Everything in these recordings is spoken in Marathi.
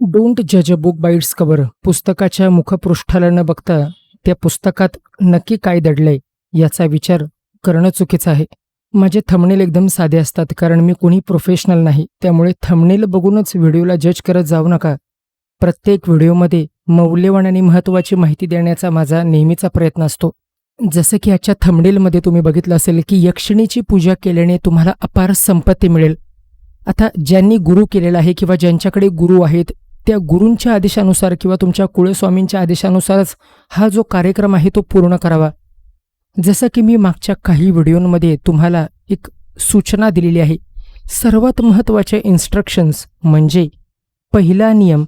डोंट जज अ बुक बाईट्स कवर पुस्तकाच्या मुखपृष्ठाला न बघता त्या पुस्तकात नक्की काय दडलंय याचा विचार करणं चुकीचं आहे. माझे थंबनेल एकदम साधे असतात कारण मी कोणी प्रोफेशनल नाही. त्यामुळे थंबनेल बघूनच व्हिडिओला जज करत जाऊ नका. प्रत्येक व्हिडिओमध्ये मौल्यवान आणि महत्त्वाची माहिती देण्याचा माझा नेहमीचा प्रयत्न असतो. जसं की आजच्या थंबनेलमध्ये तुम्ही बघितलं असेल की यक्षिणीची पूजा केल्याने तुम्हाला अपार संपत्ती मिळेल. आता ज्यांनी गुरु केलेला आहे किंवा ज्यांच्याकडे गुरु आहेत त्या गुरूंच्या आदेशानुसार किंवा तुमच्या कुळस्वामींच्या आदेशानुसारच हा जो कार्यक्रम आहे तो पूर्ण करावा. जसं की मी मागच्या काही व्हिडिओंमध्ये तुम्हाला एक सूचना दिलेली आहे. सर्वात महत्त्वाचे इन्स्ट्रक्शन्स म्हणजे पहिला नियम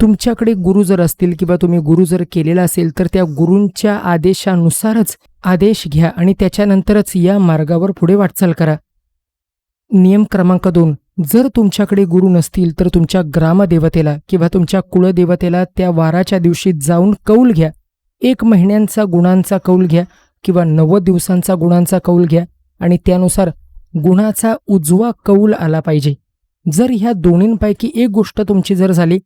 तुमच्याकडे गुरु जर असतील किंवा तुम्ही गुरु जर केलेला असेल तर त्या गुरूंच्या आदेशानुसारच आदेश घ्या आणि त्याच्यानंतरच या मार्गावर पुढे वाटचाल करा. नियम क्रमांक दोन जर तुमच्याकडे गुरु नसतील तर तुमच्या ग्रामदेवतेला किंवा तुमच्या कुळदेवतेला त्या वाराच्या दिवशी जाऊन कौल घ्या. एक महिन्यांचा गुणांचा कौल घ्या किंवा नव्वद दिवसांचा गुणांचा कौल घ्या आणि त्यानुसार गुणाचा उजवा कौल आला पाहिजे. जर ह्या दोन्हींपैकी एक गोष्ट तुमची जर झाली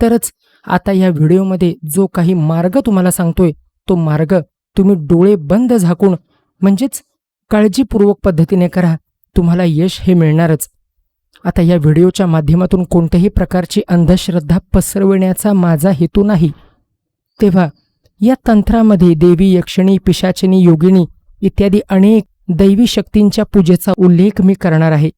तरच आता या व्हिडिओमध्ये जो काही मार्ग तुम्हाला सांगतोय तो मार्ग तुम्ही डोळे बंद झाकून म्हणजेच काळजीपूर्वक पद्धतीने करा. तुम्हाला यश हे मिळणारच. आता या व्हिडिओच्या माध्यमातून कोणत्याही प्रकारची अंधश्रद्धा पसरविण्याचा माझा हेतू नाही. तेव्हा या तंत्रामध्ये देवी यक्षिणी पिशाचिनी योगिनी इत्यादी अनेक दैवी शक्तींच्या पूजेचा उल्लेख मी करणार आहे.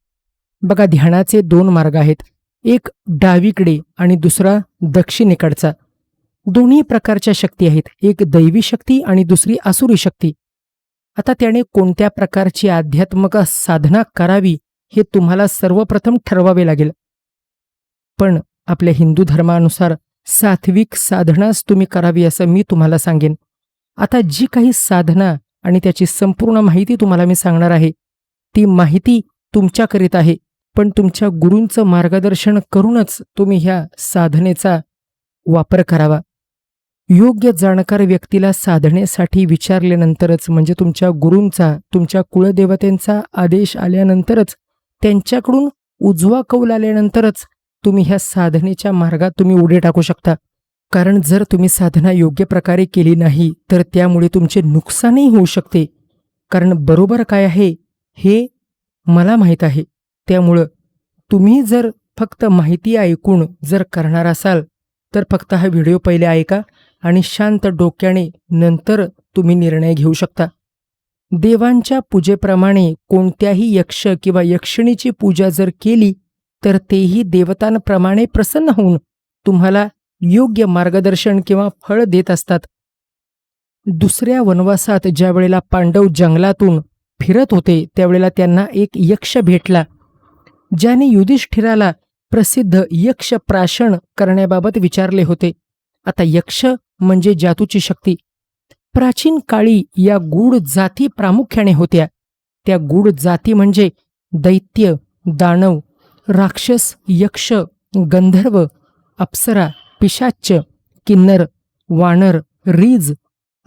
बघा ध्यानाचे दोन मार्ग आहेत. एक डावीकडे आणि दुसरा दक्षिणेकडचा. दोन्ही प्रकारच्या शक्ती आहेत. एक दैवी शक्ती आणि दुसरी आसुरी शक्ती. आता त्याने कोणत्या प्रकारची आध्यात्मक साधना करावी हे तुम्हाला सर्वप्रथम ठरवावे लागेल. पण आपल्या हिंदू धर्मानुसार सात्विक साधनाच तुम्ही करावी असं मी तुम्हाला सांगेन. आता जी काही साधना आणि त्याची संपूर्ण माहिती तुम्हाला मी सांगणार आहे ती माहिती तुमच्याकरीत आहे पण तुमच्या गुरूंचं मार्गदर्शन करूनच तुम्ही ह्या साधनेचा वापर करावा. योग्य जाणकार व्यक्तीला साधनेसाठी विचारल्यानंतरच म्हणजे तुमच्या गुरूंचा तुमच्या कुळदेवतेंचा आदेश आल्यानंतरच त्यांच्याकडून उजवा कौल आल्यानंतरच तुम्ही ह्या साधनेच्या मार्गात तुम्ही उडे टाकू शकता. कारण जर तुम्ही साधना योग्य प्रकारे केली नाही तर त्यामुळे तुमचे नुकसानही होऊ शकते. कारण बरोबर काय आहे हे मला माहीत आहे. त्यामुळं तुम्ही जर फक्त माहिती ऐकून जर करणार असाल तर फक्त हा व्हिडिओ पहिले ऐका आणि शांत डोक्याने नंतर तुम्ही निर्णय घेऊ शकता. देवांच्या पूजेप्रमाणे कोणत्याही यक्ष किंवा यक्षिणीची पूजा जर केली तर तेही देवतांप्रमाणे प्रसन्न होऊन तुम्हाला योग्य मार्गदर्शन किंवा फळ देत असतात. दुसऱ्या वनवासात ज्या वेळेला पांडव जंगलातून फिरत होते त्यावेळेला त्यांना एक यक्ष भेटला. ज्याने युधिष्ठिराला प्रसिद्ध यक्ष प्राशन करण्याबाबत विचारले होते. आता यक्ष म्हणजे जातूची शक्ती. प्राचीन काळी या गूढ जाती प्रामुख्याने होत्या. त्या गूढ जाती म्हणजे दैत्य दानव राक्षस यक्ष गंधर्व अप्सरा पिशाच्च किन्नर वानर रीज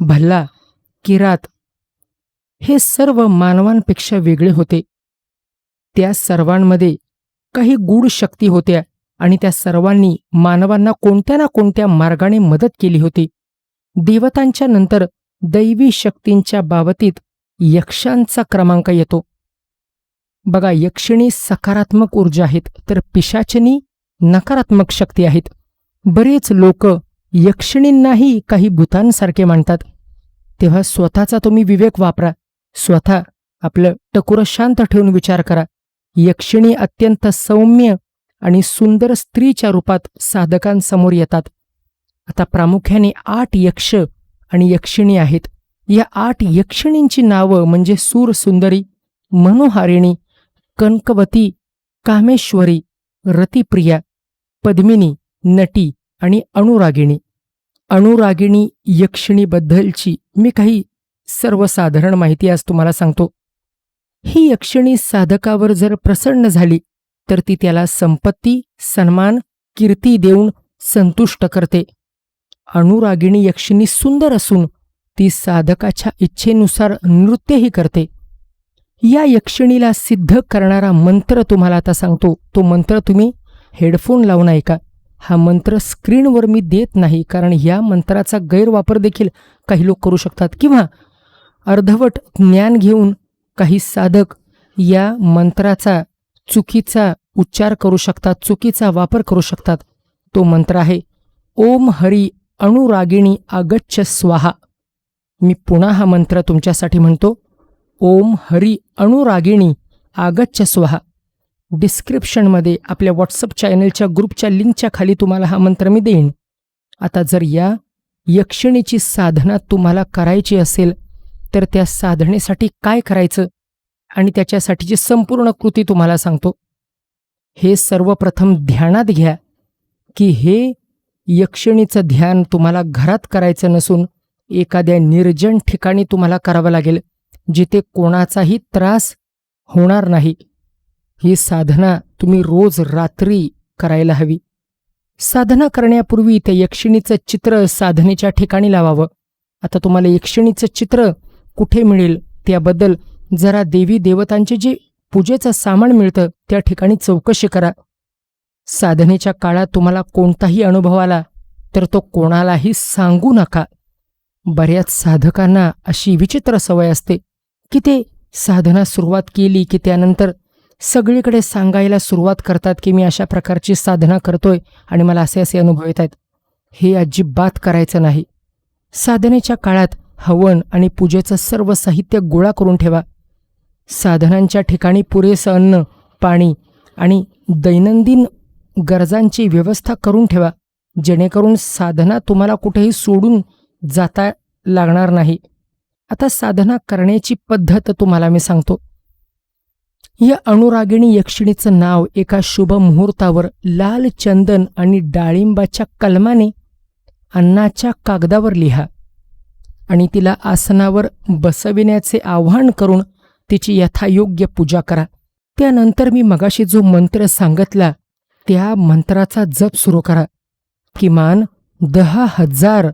भल्ला किरात हे सर्व मानवांपेक्षा वेगळे होते. त्या सर्वांमध्ये काही गूढ शक्ती होत्या आणि त्या सर्वांनी मानवांना कोणत्या ना कोणत्या मार्गाने मदत केली होती. देवतांच्या नंतर दैवी शक्तींच्या बाबतीत यक्षांचा क्रमांक येतो. बघा यक्षिणी सकारात्मक ऊर्जा आहेत तर पिशाचनी नकारात्मक शक्ती आहेत. बरेच लोक यक्षिणींनाही काही भूतांसारखे मानतात. तेव्हा स्वतःचा तुम्ही विवेक वापरा. स्वतः आपलं टकुरं शांत ठेवून विचार करा. यक्षिणी अत्यंत सौम्य आणि सुंदर स्त्रीच्या रूपात साधकांसमोर येतात. आता प्रामुख्याने आठ यक्ष आणि यक्षिणी आहेत. या आठ यक्षिणींची नावं म्हणजे सूरसुंदरी मनोहारिणी कनकवती कामेश्वरी रतिप्रिया पद्मिनी नटी आणि अणुरागिणी अणुरागिणी यक्षिणीबद्दलची मी काही सर्वसाधारण माहिती आज तुम्हाला सांगतो. ही यक्षिणी साधकावर जर प्रसन्न झाली तर ती त्याला संपत्ती सन्मान कीर्ती देऊन संतुष्ट करते. अनुरागिणी यक्षिणी सुंदर असून ती साधकाच्या इच्छेनुसार नृत्यही करते. या यक्षिणीला सिद्ध करणारा मंत्र तुम्हाला आता सांगतो. तो मंत्र तुम्ही हेडफोन लावून ऐका हा मंत्र स्क्रीनवर मी देत नाही कारण या मंत्राचा गैरवापर देखील काही लोक करू शकतात. किंवा अर्धवट ज्ञान घेऊन काही साधक या मंत्राचा चुकीचा उच्चार करू शकतात चुकीचा वापर करू शकतात. तो मंत्र आहे ओम हरी अणुरागिणी आगच्छ स्वाहा. मी पुन्हा हा मंत्र तुमच्यासाठी म्हणतो. ओम हरी अणुरागिणी आगच्छ स्वाहा. डिस्क्रिप्शनमध्ये आपल्या व्हॉट्सअप चॅनलच्या ग्रुपच्या लिंकच्या खाली तुम्हाला हा मंत्र मी देईन. आता जर या यक्षिणीची साधना तुम्हाला करायची असेल तर त्या साधनेसाठी काय करायचं? आणि त्याच्यासाठीची संपूर्ण कृती तुम्हाला सांगतो. हे सर्वप्रथम ध्यानात घ्या की हे यक्षिणीचं ध्यान तुम्हाला घरात करायचं नसून एखाद्या निर्जन ठिकाणी तुम्हाला करावं लागेल जिथे कोणाचाही त्रास होणार नाही. ही साधना तुम्ही रोज रात्री करायला हवी. साधना करण्यापूर्वी त्या यक्षिणीचं चित्र साधनेच्या ठिकाणी लावावं. आता तुम्हाला यक्षिणीचं चित्र कुठे मिळेल त्याबद्दल जरा देवी देवतांचे जे पूजेचं सामान मिळतं त्या ठिकाणी चौकशी करा. साधनेच्या काळात तुम्हाला कोणताही अनुभव आला तर तो कोणालाही सांगू नका. बऱ्याच साधकांना अशी विचित्र सवय असते की ते साधना सुरुवात केली की त्यानंतर सगळीकडे सांगायला सुरुवात करतात की मी अशा प्रकारची साधना करतोय आणि मला असे असे अनुभव येत आहेत. हे अजिबात करायचं नाही. साधनेच्या काळात हवन आणि पूजेचं सर्व साहित्य गोळा करून ठेवा. साधनांच्या ठिकाणी पुरेसं अन्न पाणी आणि दैनंदिन गरजांची व्यवस्था करून ठेवा. जेणेकरून साधना तुम्हाला कुठेही सोडून जाता लागणार नाही. आता साधना करण्याची पद्धत तुम्हाला मी सांगतो. या अनुरागिणी यक्षिणीचं नाव एका शुभ मुहूर्तावर लाल चंदन आणि डाळिंबाच्या कलमाने अन्नाच्या कागदावर लिहा आणि तिला आसनावर बसविण्याचे आवाहन करून तिची यथायोग्य पूजा करा. त्यानंतर मी मगाशी जो मंत्र सांगितला त्या मंत्राचा जप सुरू करा. किमान दहा हजार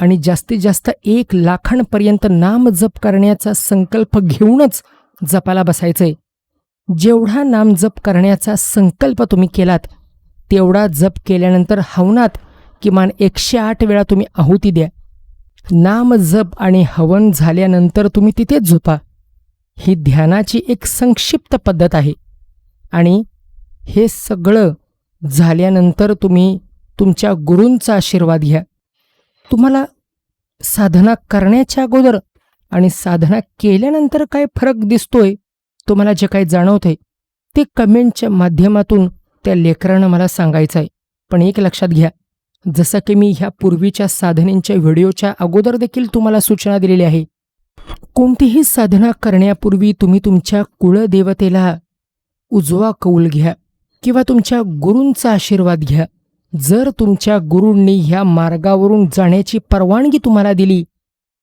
आणि जास्तीत जास्त एक लाखांपर्यंत नाम जप करण्याचा संकल्प घेऊनच जपाला बसायचंय. जेवढा नाम जप करण्याचा संकल्प तुम्ही केलात तेवढा जप केल्यानंतर हवनात किमान एकशे आठ वेळा तुम्ही आहुती द्या. नाम जप आणि हवन झाल्यानंतर तुम्ही तिथेच झोपा. ही ध्यानाची एक संक्षिप्त पद्धत आहे. आणि हे सगळं झाल्यानंतर तुम्ही तुमच्या गुरूंचा आशीर्वाद घ्या. तुम्हाला साधना करण्याच्या अगोदर आणि साधना केल्यानंतर काय फरक दिसतोय तुम्हाला जे काही जाणवतंय ते कमेंटच्या माध्यमातून त्या लेकरानं मला सांगायचं आहे. पण एक लक्षात घ्या जसं की मी ह्या पूर्वीच्या साधनेंच्या व्हिडिओच्या अगोदर देखील तुम्हाला सूचना दिलेली आहे. कोणतीही साधना करण्यापूर्वी तुम्ही तुमच्या कुळदेवतेला उजवा कौल घ्या. किंवा तुमच्या गुरूंचा आशीर्वाद घ्या. जर तुमच्या गुरूंनी ह्या मार्गावरून जाण्याची परवानगी तुम्हाला दिली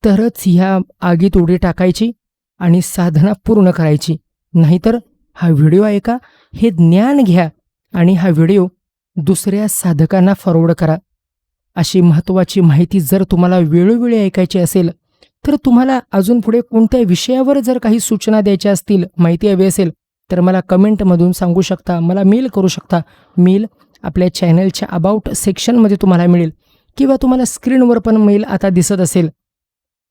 तरच ह्या आगीत उडी टाकायची आणि साधना पूर्ण करायची. नाहीतर हा व्हिडिओ ऐका हे ज्ञान घ्या आणि हा व्हिडिओ दुसऱ्या साधकांना फॉरवर्ड करा. अशी महत्त्वाची माहिती जर तुम्हाला वेळोवेळी ऐकायची असेल तर तुम्हाला अजून पुढे कोणत्या विषयावर जर काही सूचना द्यायच्या असतील माहिती हवी असेल तर मला कमेंटमधून सांगू शकता मला मेल करू शकता. मेल आपल्या चॅनलच्या अबाउट सेक्शनमध्ये तुम्हाला मिळेल किंवा तुम्हाला स्क्रीनवर पण मेल आता दिसत असेल.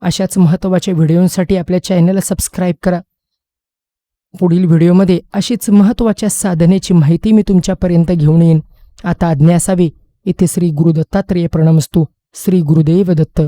अशाच महत्त्वाच्या व्हिडिओंसाठी आपल्या चॅनलला सबस्क्राईब करा. पुढील व्हिडिओमध्ये अशीच महत्त्वाच्या साधनेची माहिती मी तुमच्यापर्यंत घेऊन येईन. आता आज्ञा असावी. इथे श्री गुरु दत्तात्रेय प्रणमस्तू. श्री गुरुदेव दत्त.